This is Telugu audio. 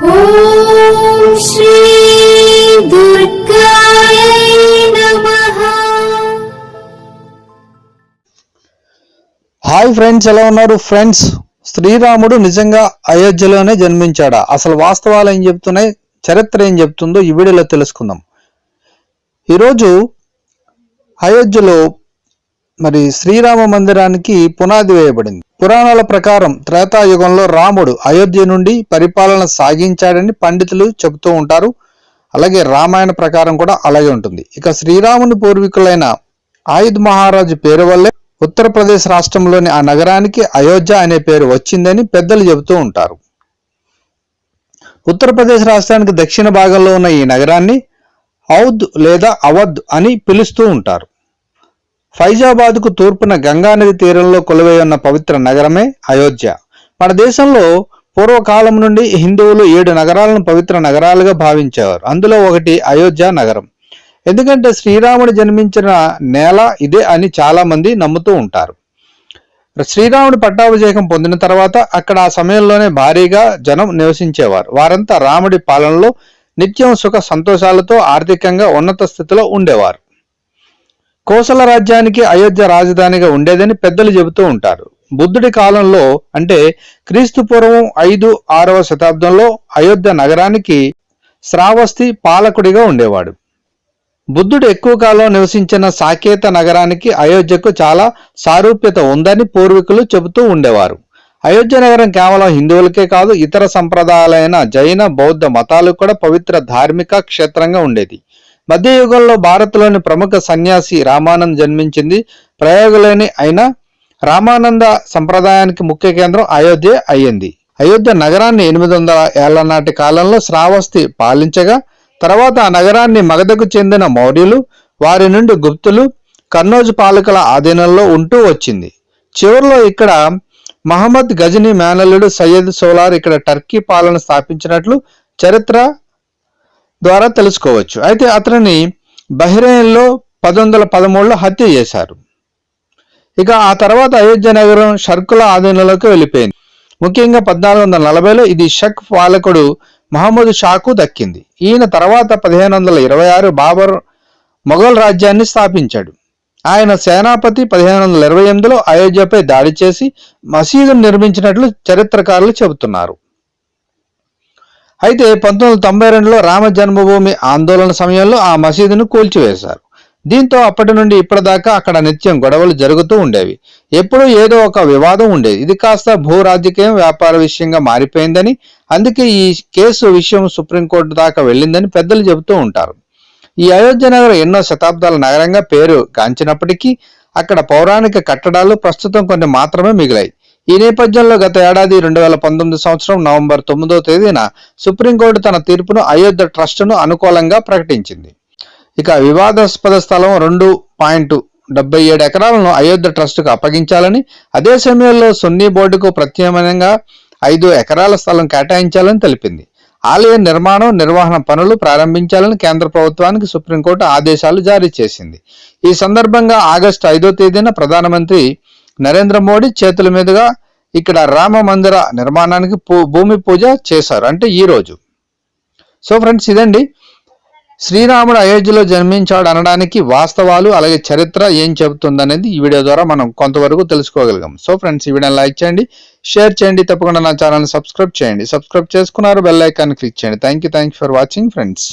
హాయ్ ఫ్రెండ్స్ ఎలా ఉన్నారు? ఫ్రెండ్స్ శ్రీరాముడు నిజంగా అయోధ్యలోనే జన్మించాడా? అసలు వాస్తవాలు ఏం చెప్తున్నాయి? చరిత్ర ఏం చెప్తుందో ఈ వీడియోలో తెలుసుకుందాం. ఈరోజు అయోధ్యలో మరి శ్రీరామ మందిరానికి పునాది వేయబడింది. పురాణాల ప్రకారం త్రేతాయుగంలో రాముడు అయోధ్య నుండి పరిపాలన సాగించాడని పండితులు చెబుతూ ఉంటారు. అలాగే రామాయణ ప్రకారం కూడా అలాగే ఉంటుంది. ఇక శ్రీరాముని పూర్వీకులైన ఆయుధ్ మహారాజు పేరు వల్లే ఉత్తరప్రదేశ్ రాష్ట్రంలోని ఆ నగరానికి అయోధ్య అనే పేరు వచ్చిందని పెద్దలు చెబుతూ ఉంటారు. ఉత్తరప్రదేశ్ రాష్ట్రానికి దక్షిణ భాగంలో ఉన్న ఈ నగరాన్ని ఔద్ లేదా అవధ్ అని పిలుస్తూ ఉంటారు. ఫైజాబాద్కు తూర్పున గంగానది తీరంలో కొలువై ఉన్న పవిత్ర నగరమే అయోధ్య. మన దేశంలో పూర్వకాలం నుండి హిందువులు ఏడు నగరాలను పవిత్ర నగరాలుగా భావించేవారు అందులో ఒకటి అయోధ్య నగరం. ఎందుకంటే శ్రీరాముడు జన్మించిన నేల ఇదే అని చాలామంది నమ్ముతూ ఉంటారు. శ్రీరాముడు పట్టాభిషేకం పొందిన తర్వాత అక్కడ ఆ సమయంలోనే భారీగా జనం నివసించేవారు. వారంతా రాముడి పాలనలో నిత్యం సుఖ సంతోషాలతో ఆర్థికంగా ఉన్నత స్థితిలో ఉండేవారు. కోసల రాజ్యానికి అయోధ్య రాజధానిగా ఉండేదని పెద్దలు చెబుతూ ఉంటారు. బుద్ధుడి కాలంలో అంటే క్రీస్తు పూర్వం ఐదు ఆరవ శతాబ్దంలో అయోధ్య నగరానికి శ్రావస్తి పాలకుడిగా ఉండేవాడు. బుద్ధుడు ఎక్కువ కాలం నివసించిన సాకేత నగరానికి అయోధ్యకు చాలా సారూప్యత ఉందని పూర్వీకులు చెబుతూ ఉండేవారు. అయోధ్య నగరం కేవలం హిందువులకే కాదు ఇతర సంప్రదాయాలైన జైన బౌద్ధ మతాలకు కూడా పవిత్ర ధార్మిక క్షేత్రంగా ఉండేది. మధ్యయుగంలో భారత్లోని ప్రముఖ సన్యాసి రామానంద్ జన్మించింది. ప్రయోగలేని అయిన రామానంద సంప్రదాయానికి ముఖ్య కేంద్రం అయోధ్య అయ్యింది. అయోధ్య నగరాన్ని ఎనిమిది వందల ఏళ్ళ నాటి కాలంలో శ్రావస్తి పాలించగా తర్వాత ఆ నగరాన్ని మగధకు చెందిన మౌర్యులు వారి నుండి గుప్తులు కన్నౌజ్ పాలకుల ఆధీనంలో ఉంటూ వచ్చింది. చివరిలో ఇక్కడ మహమ్మద్ గజనీ మేనల్లుడు సయ్యద్ సోలార్ ఇక్కడ టర్కీ పాలన స్థాపించినట్లు చరిత్ర ద్వారా తెలుసుకోవచ్చు. అయితే అతనిని బహ్రెయిన్లో పంతొమ్మిది వందల పదమూడులో హత్య చేశారు. ఇక ఆ తర్వాత అయోధ్య నగరం షర్కుల ఆధీనంలోకి వెళ్ళిపోయింది. ముఖ్యంగా పద్నాలుగు వందల నలభైలో ఇది షక్ పాలకుడు మహమ్మద్ షాకు దక్కింది. ఈయన తర్వాత పదిహేను వందల ఇరవై ఆరు బాబర్ మొఘల్ రాజ్యాన్ని స్థాపించాడు. ఆయన సేనాపతి పదిహేను వందల ఇరవై ఎనిమిదిలో అయోధ్యపై దాడి చేసి మసీదును నిర్మించినట్లు చరిత్రకారులు చెబుతున్నారు. అయితే పంతొమ్మిది వందల తొంభై రెండులో రామ జన్మభూమి ఆందోళన సమయంలో ఆ మసీదును కూల్చివేశారు. దీంతో అప్పటి నుండి ఇప్పటిదాకా అక్కడ నిత్యం గొడవలు జరుగుతూ ఉండేవి. ఎప్పుడూ ఏదో ఒక వివాదం ఉండేది. ఇది కాస్త భూ రాజకీయం వ్యాపార విషయంగా మారిపోయిందని అందుకే ఈ కేసు విషయం సుప్రీంకోర్టు దాకా వెళ్ళిందని పెద్దలు చెబుతూ ఉంటారు. ఈ అయోధ్య నగరం ఎన్నో శతాబ్దాల నగరంగా పేరు గాంచినప్పటికీ అక్కడ పౌరాణిక కట్టడాలు ప్రస్తుతం కొన్ని మాత్రమే మిగిలాయి. ఈ నేపథ్యంలో గత ఏడాది రెండు వేల పంతొమ్మిది సంవత్సరం నవంబర్ తొమ్మిదో తేదీన సుప్రీంకోర్టు తన తీర్పును అయోధ్య ట్రస్టును అనుకూలంగా ప్రకటించింది. ఇక వివాదాస్పద స్థలం రెండు పాయింట్ డెబ్బై ఏడు ఎకరాలను అయోధ్య ట్రస్టుకు అప్పగించాలని అదే సమయంలో సున్నీ బోర్డుకు ప్రత్యామ్నాయంగా ఐదు ఎకరాల స్థలం కేటాయించాలని తెలిపింది. ఆలయ నిర్మాణం నిర్వహణ పనులు ప్రారంభించాలని కేంద్ర ప్రభుత్వానికి సుప్రీంకోర్టు ఆదేశాలు జారీ చేసింది. ఈ సందర్భంగా ఆగస్టు ఐదో తేదీన ప్రధానమంత్రి నరేంద్ర మోడీ చేతుల మీదుగా ఇక్కడ రామ మందిర నిర్మాణానికి భూమి పూజ చేశారు. అంటే ఈ రోజు. సో ఫ్రెండ్స్ ఇదండి. శ్రీరాముడు అయోధ్యలో జన్మించాడు అనడానికి వాస్తవాలు అలాగే చరిత్ర ఏం చెబుతుందనేది ఈ వీడియో ద్వారా మనం కొంతవరకు తెలుసుకోగలిగాం. సో ఫ్రెండ్స్ ఈ వీడియోని లైక్ చేయండి షేర్ చేయండి తప్పకుండా నా ఛానల్ని సబ్స్క్రైబ్ చేయండి. సబ్స్క్రైబ్ చేసుకున్నారు బెల్ ఐకాన్ క్లిక్ చేయండి. Thank you thank you for watching friends.